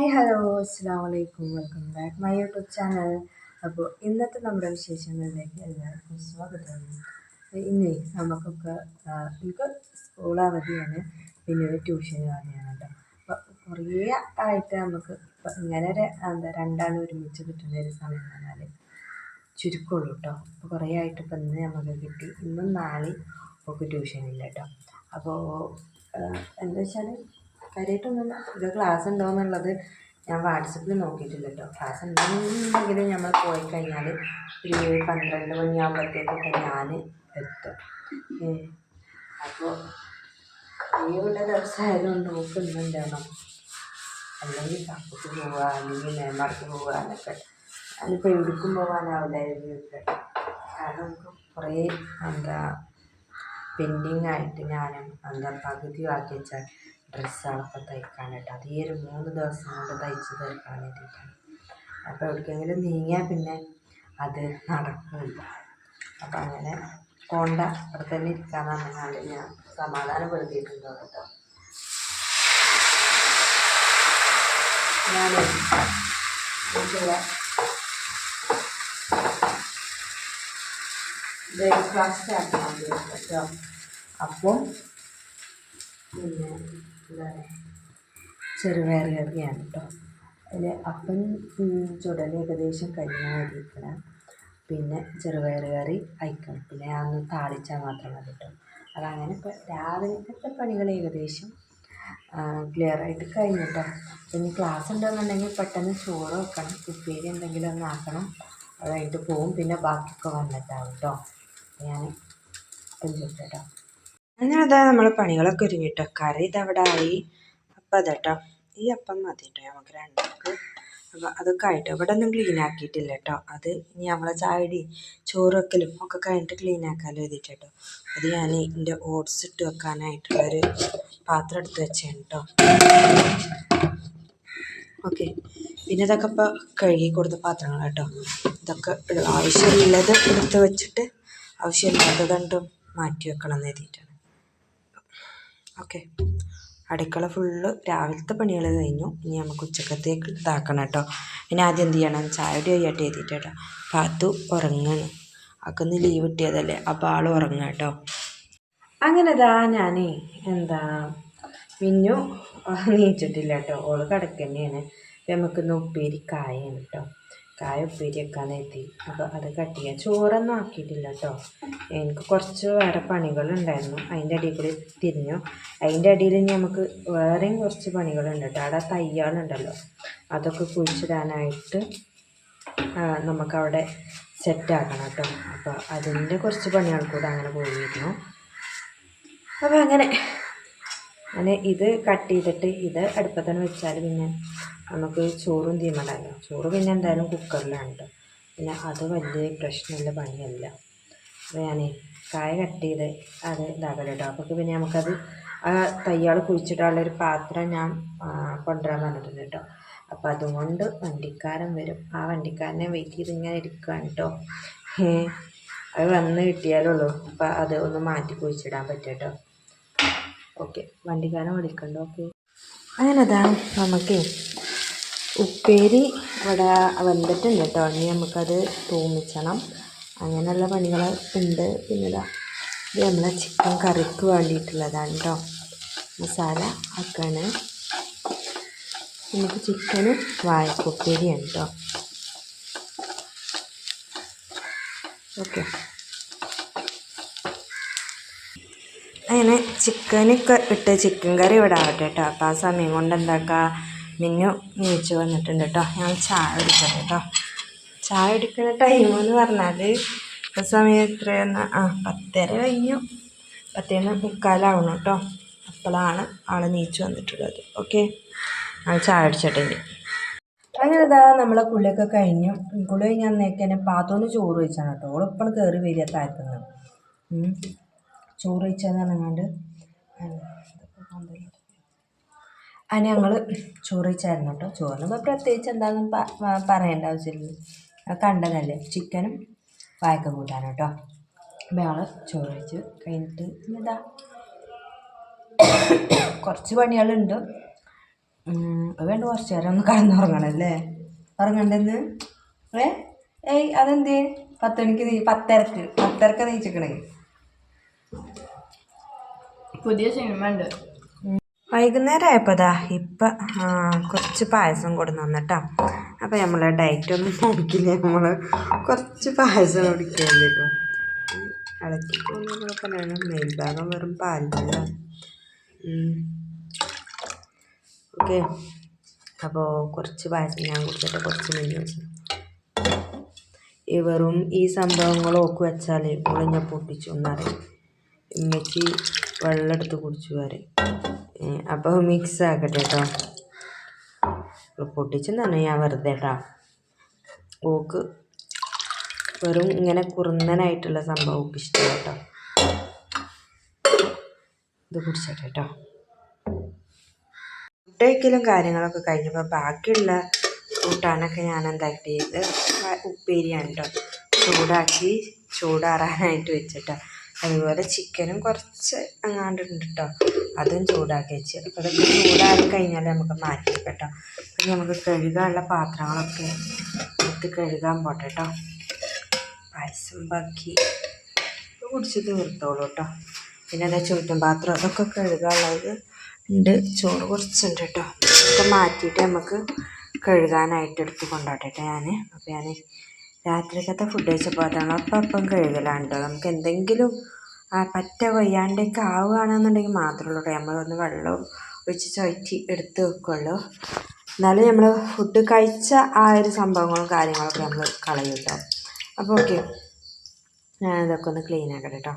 Hi hello അസ്സാം വലൈക്കും welcome back my YouTube channel അപ്പോൾ ഇന്നത്തെ നമ്മുടെ വിശേഷങ്ങളിലേക്ക് എല്ലാവർക്കും സ്വാഗതം. ഇന്ന് നമുക്കൊക്കെ എനിക്ക് സ്കൂൾ അവധിയാണ് പിന്നെ ഒരു ട്യൂഷൻ അവധിയാണ് കേട്ടോ അപ്പോൾ കുറേ ആയിട്ട് നമുക്ക് ഇപ്പം ഇങ്ങനെ ഒരു എന്താ രണ്ടാളും ഒരുമിച്ച് കിട്ടുന്ന ഒരു സമയം പറഞ്ഞാൽ ചുരുക്കമുള്ളൂ കേട്ടോ അപ്പോൾ കുറേ ആയിട്ട് ഇപ്പം ഇന്ന് നമുക്ക് കിട്ടി. ഇന്നും നാളെ ഒക്കെ ട്യൂഷൻ ഇല്ല കേട്ടോ അപ്പോൾ എന്താ വെച്ചാൽ കാര്യമായിട്ടൊന്നുമില്ല ഇത് ക്ലാസ് ഉണ്ടോ എന്നുള്ളത് ഞാൻ വാട്സപ്പിൽ നോക്കിയിട്ടില്ല കേട്ടോ ക്ലാസ് ഉണ്ടെന്നുണ്ടെങ്കിൽ നമ്മൾ പോയി കഴിഞ്ഞാൽ ഒരു പന്ത്രണ്ട് മണിയാകുമ്പോഴത്തേക്കൊക്കെ ഞാൻ എത്തും. അപ്പോൾ ലീവുള്ള ദിവസമായാലും നോക്കുന്നുണ്ടാവണം അല്ലെങ്കിൽ കപ്പക്ക് പോവുക അല്ലെങ്കിൽ മേമാർക്ക് പോവുക എന്നൊക്കെ ഞാനിപ്പോൾ എവിടേക്കും പോകാനാവില്ലായിരുന്നു കാരണം കുറേ എന്താ പെൻഡിങ് ആയിട്ട് ഞാൻ എന്താ പകുതി ആക്കി വെച്ച ഡ്രസ്സുകളൊക്കെ തയ്ക്കാനായിട്ട് അത് ഒരു മൂന്ന് ദിവസം കൊണ്ട് തയ്ച്ച് തീർക്കാൻ വേണ്ടിയിട്ടാണ്. അപ്പോൾ എവിടേക്കെങ്കിലും നീങ്ങിയാൽ പിന്നെ അത് നടക്കില്ല. അപ്പം അങ്ങനെ പോണ്ട. അവിടെ തന്നെ ഇരിക്കാമെന്നാണ് ഞാൻ സമാധാനപ്പെടുത്തിയിട്ടുണ്ട് കേട്ടോ? ഞാൻ ബ്രേക്ക്ഫാസ്റ്റ് ആക്കാൻ കേട്ടോ. അപ്പം പിന്നെ എന്താ പറയുക ചെറുപയർ കറിയാണ് കേട്ടോ അതിൽ അപ്പം ചുടൽ ഏകദേശം കഴിഞ്ഞാൽ മതിയിരിക്കണം പിന്നെ ചെറുപയർ കറി അയക്കണം പിന്നെ അന്ന് താളിച്ചാൽ മാത്രം മതി കേട്ടോ അതങ്ങനെ ഇപ്പോൾ രാവിലത്തെ പണികൾ ഏകദേശം ക്ലിയർ ആയിട്ട് കഴിഞ്ഞു കേട്ടോ ഇനി ക്ലാസ് ഉണ്ടെന്നുണ്ടെങ്കിൽ പെട്ടെന്ന് ചോറ് വെക്കണം. ഉപ്പേരി എന്തെങ്കിലും ഒന്ന് ആക്കണം. അതായിട്ട് പോവും. പിന്നെ ബാക്കിയൊക്കെ വന്നിട്ടാവും കേട്ടോ ഞാൻ അപ്പം കേട്ടോ അങ്ങനെ അതാ നമ്മൾ പണികളൊക്കെ ഒരുങ്ങിട്ടോ? കറി ഇതവിടെ ആയി അപ്പം അതാട്ടോ. ഈ അപ്പം മതി കേട്ടോ നമുക്ക് രണ്ടാൾക്ക്. അപ്പം അതൊക്കെ ആയിട്ടോ. ഇവിടെ ഒന്നും ക്ലീൻ ആക്കിയിട്ടില്ല കേട്ടോ അത് ഇനി നമ്മളെ ചായടി ചോറ് വെക്കലും ഒക്കെ കഴിഞ്ഞിട്ട് ക്ലീൻ ആക്കാമല്ലോ എഴുതിയിട്ട്. അത് ഞാൻ എന്റെ ഓട്സ് ഇട്ട് വെക്കാനായിട്ടുള്ളൊരു പാത്രം എടുത്ത് വെച്ചാണ് കേട്ടോ ഓക്കെ. പിന്നെ ഇതൊക്കെ ഇപ്പോൾ കഴുകി കൊടുത്ത പാത്രങ്ങൾ കേട്ടോ ഇതൊക്കെ ആവശ്യമുള്ളത് എടുത്ത് വെച്ചിട്ട് ആവശ്യമില്ലാത്തത് കണ്ടും മാറ്റി വെക്കണം എന്ന് എഴുതിയിട്ടാണ്. ഓക്കെ. അടുക്കള ഫുള്ള് രാവിലത്തെ പണികൾ കഴിഞ്ഞു. ഇനി നമുക്ക് ഉച്ചക്കത്തേക്ക് ഇതാക്കണം കേട്ടോ. ഇനി ആദ്യം എന്ത് ചെയ്യണം? ചായ കുടി കഴിയട്ടെ എഴുതിയിട്ട് കേട്ടോ. പാത്തു ഉറങ്ങണം. അക്കൊന്ന് ലീവ് കിട്ടിയതല്ലേ? അപ്പോൾ ആൾ ഉറങ്ങാം കേട്ടോ. അങ്ങനെ ഇതാ ഞാനേ എന്താ മിന്നു നീച്ചിട്ടില്ല കേട്ടോ. ഓൾ അപ്പം നമുക്കിന്ന് ഉപ്പേരി കായാണ് കേട്ടോ. കായ ഉപ്പേരി വെക്കാൻ എത്തി അപ്പോൾ അത് കട്ട് ചെയ്യാം. ചോറൊന്നും ആക്കിയിട്ടില്ല കേട്ടോ എനിക്ക് കുറച്ച് വേറെ പണികളുണ്ടായിരുന്നു. അതിന്റെ അടിയിൽ കൂടി തിരിഞ്ഞു. അതിന്റെ അടിയിൽ ഇനി നമുക്ക് വേറെയും കുറച്ച് പണികളുണ്ട് കേട്ടോ അവിടെ തയ്യാളുണ്ടല്ലോ. അതൊക്കെ കുഴിച്ചിടാനായിട്ട് നമുക്കവിടെ സെറ്റാക്കണം കേട്ടോ അപ്പോൾ അതിന്റെ കുറച്ച് പണികൾ കൂടെ അങ്ങനെ പോയിരുന്നു. അപ്പോൾ അങ്ങനെ അങ്ങനെ ഇത് കട്ട് ചെയ്തിട്ട് ഇത് അടുപ്പത്തന്നെ വെച്ചാൽ പിന്നെ നമുക്ക് ചോറും തീമണ്ടല്ലോ ചോറ് പിന്നെ എന്തായാലും കുക്കറിലാണ് പിന്നെ അത് വലിയ പ്രശ്നമുള്ള പണിയല്ല. അപ്പോൾ ഞാൻ കായ കട്ട് ചെയ്ത് അത് കേട്ടോ അപ്പോൾ പിന്നെ നമുക്കത് ആ തയ്യാൾ കുഴിച്ചിടാനുള്ള ഒരു പാത്രം ഞാൻ കൊണ്ടുവരാൻ പറഞ്ഞിട്ടുണ്ട് കേട്ടോ അപ്പോൾ അതുകൊണ്ട് വണ്ടിക്കാരൻ വരും. ആ വണ്ടിക്കാരനെ വെയിറ്റ് ചെയ്ത് ഇങ്ങനെ ഇരിക്കുകയാണ് കേട്ടോ അത് വന്ന് കിട്ടിയാലുള്ളൂ അപ്പോൾ അത് ഒന്ന് മാറ്റി കുഴിച്ചിടാൻ പറ്റും കേട്ടോ ഓക്കെ വണ്ടിക്കാരൻ വിളിക്കണ്ട ഓക്കെ. അങ്ങനെ അതാ നമുക്ക് ഉപ്പേരി ഇവിടെ വെന്തിട്ടുണ്ട് കേട്ടോ. ഇനി നമുക്കത് തൂമിച്ചണം. അങ്ങനെയുള്ള പണികൾ ഉണ്ട്. പിന്നെ ഇതാ ഇത് നമ്മളെ ചിക്കൻ കറിക്ക് വേണ്ടിയിട്ടുള്ളതാണ് കേട്ടോ. മസാല ആക്കാണ് നമുക്ക് ചിക്കനും വാഴക്കുപ്പേരിയാണ് കേട്ടോ. ഓക്കെ. അങ്ങനെ ചിക്കനൊക്കെ ഇട്ട് ചിക്കൻ കറി ഇവിടെ ആവട്ടെ കേട്ടോ അപ്പോൾ ആ സമയം കൊണ്ട് എന്താക്കുക മിന്നു നീച്ച് വന്നിട്ടുണ്ട് കേട്ടോ ഞാൻ ചായ കുടിക്കണം കേട്ടോ ചായ കുടിക്കുന്ന ടൈം എന്ന് പറഞ്ഞാൽ ആ സമയം എത്രയെന്ന്? ആ പത്തര കഴിഞ്ഞു. പത്തേന്ന് മുക്കാലാവണം കേട്ടോ അപ്പോഴാണ് ആൾ നീച്ചു വന്നിട്ടുള്ളത്. ഓക്കെ? ഞാൻ ചായ അടിച്ചിട്ട് അങ്ങനെ ഇതാ നമ്മളെ കുളിയൊക്കെ കഴിഞ്ഞു. കുളി കഴിഞ്ഞ് അന്നേക്ക് തന്നെ പാത്തോന്ന് ചോറ് വെച്ചാണ് കേട്ടോ ഓളിപ്പോൾ കയറി വരിക താഴ്ത്തുന്നത് ചോറ് വെച്ചാന്ന് പറഞ്ഞാണ്ട് അത് ഞങ്ങൾ ചോറ് വെച്ചായിരുന്നു കേട്ടോ. ചോറിന് ഇപ്പോൾ പ്രത്യേകിച്ച് എന്താണെന്നും പറയേണ്ട ആവശ്യമില്ല. കണ്ടതല്ലേ? ചിക്കനും വായക്ക കൂട്ടാനും കേട്ടോ. അപ്പോൾ ഞങ്ങൾ ചോറ് വെച്ച് കഴിഞ്ഞിട്ട് എന്താ കുറച്ച് പണികളുണ്ട്. വേണ്ട കുറച്ച് നേരം ഒന്ന് കടന്നുറങ്ങണല്ലേ? ഉറങ്ങണ്ടെന്ന്? ഏ? ഏയ് അതെന്തേ? പത്ത് മണിക്ക് നീ പത്തരക്ക് പത്തരക്ക് നീച്ചിക്കണേ പുതിയ സിനിമ ഉണ്ട് വൈകുന്നേരം ആയപ്പോതാ ഇപ്പം ആ, കുറച്ച് പായസം കൊടുന്നു വന്നിട്ടാ അപ്പൊ നമ്മൾ ഡയറ്റ് ഒന്നും നോക്കില്ല നമ്മൾ കുറച്ച് പായസം കുടിക്കുകയല്ലേ കേട്ടോ മേൽഭാഗം വെറും പാലില്ല ഓക്കെ. അപ്പോൾ കുറച്ച് പായസം ഞാൻ കുടിച്ചിട്ട് കുറച്ച് വെച്ചു. ഈ വെറും ഈ സംഭവങ്ങളൊക്കെ വെച്ചാൽ ഞാൻ പൊട്ടിച്ചു എന്നറിയും. ഉമ്മച്ചി വെള്ളം എടുത്ത് കുടിച്ചു വരെ അപ്പോൾ മിക്സ് ആക്കട്ടെ കേട്ടോ പൊട്ടിച്ചെന്ന് പറഞ്ഞാൽ ഞാൻ വെറുതെ കേട്ടോ ഓക്ക് വെറും ഇങ്ങനെ കുറുന്നനായിട്ടുള്ള സംഭവം ഓക്ക് ഇഷ്ടം കേട്ടോ ഇത് കുടിച്ചോട്ടെ കേട്ടോ ഫുഡ് കാര്യങ്ങളൊക്കെ കഴിഞ്ഞപ്പോൾ ബാക്കിയുള്ള കൂട്ടാനൊക്കെ ഞാൻ എന്താക്കിയത് ഉപ്പേരിയാണ് കേട്ടോ ചൂടാക്കി ചൂടാറാനായിട്ട് വെച്ചിട്ടോ. അതുപോലെ ചിക്കനും കുറച്ച് അങ്ങാണ്ടുണ്ട് കേട്ടോ അതും ചൂടാക്കി വെച്ച്. അപ്പോൾ അതൊക്കെ ചൂടായി കഴിഞ്ഞാൽ നമുക്ക് മാറ്റി കേട്ടോ പിന്നെ നമുക്ക് കഴുകാനുള്ള പാത്രങ്ങളൊക്കെ എടുത്ത് കഴുകാൻ പോട്ടെ കേട്ടോ പായസം ബാക്കി കുടിച്ച് തീർത്തോളൂ കേട്ടോ പിന്നെ അതാ ചോറ്റും പാത്രം അതൊക്കെ കഴുകാനുള്ളത് ഉണ്ട്. ചോറ് കുറച്ചുണ്ട് കേട്ടോ ഒക്കെ മാറ്റിയിട്ട് നമുക്ക് കഴുകാനായിട്ട് എടുത്ത് കൊണ്ടോട്ടെ ഞാൻ അപ്പോൾ ഞാൻ രാത്രിക്കത്തെ ഫുഡ് കഴിച്ചപ്പോൾ അതാണ് അപ്പം അപ്പം കഴുകലാണ് നമുക്ക് എന്തെങ്കിലും പറ്റ വയ്യാണ്ടൊക്കെ ആവുകയാണെന്നുണ്ടെങ്കിൽ മാത്രമേ ഉള്ളൂ നമ്മളൊന്ന് വെള്ളം ഒഴിച്ച് ചുറ്റി എടുത്ത് വെക്കുള്ളൂ. എന്നാലും നമ്മൾ ഫുഡ് കഴിച്ച ആ ഒരു സംഭവങ്ങളും കാര്യങ്ങളൊക്കെ നമ്മൾ കളയും കേട്ടോ. അപ്പോൾ ഓക്കെ ഞാൻ ഇതൊക്കെ ഒന്ന് ക്ലീൻ ആക്കട്ടെ കേട്ടോ.